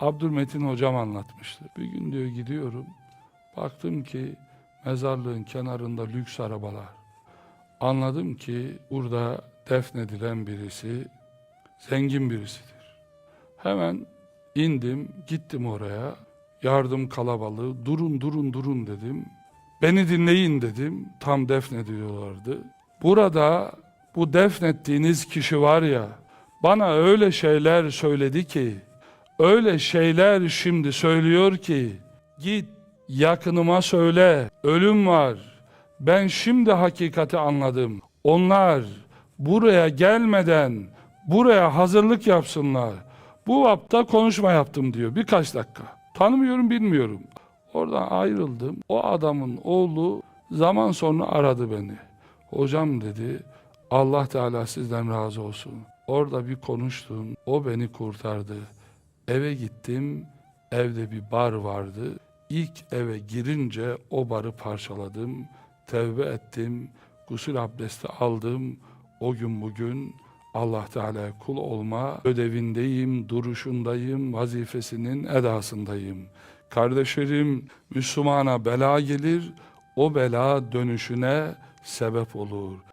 Abdülmetin hocam anlatmıştı. Bir gün diyor gidiyorum. Baktım ki mezarlığın kenarında lüks arabalar. Anladım ki burada defnedilen birisi zengin birisidir. Hemen indim, gittim oraya. Yardım kalabalığı, durun durun durun dedim. Beni dinleyin dedim. Tam defnediyorlardı. Burada bu defnettiğiniz kişi var ya, bana öyle şeyler söyledi ki, öyle şeyler şimdi söylüyor ki, git yakınıma söyle, ölüm var. Ben şimdi hakikati anladım. Onlar buraya gelmeden buraya hazırlık yapsınlar. Bu vapta konuşma yaptım diyor birkaç dakika. Tanımıyorum bilmiyorum. Oradan ayrıldım. O adamın oğlu zaman sonra aradı beni. Hocam dedi Allah Teala sizden razı olsun. Orada bir konuştum. O beni kurtardı. Eve gittim. Evde bir bar vardı. İlk eve girince o barı parçaladım. Tevbe ettim. Gusül abdesti aldım. O gün bugün Allah Teala kul olma ödevindeyim, duruşundayım, vazifesinin edasındayım. Kardeşlerim Müslümana bela gelir, o bela dönüşüne sebep olur.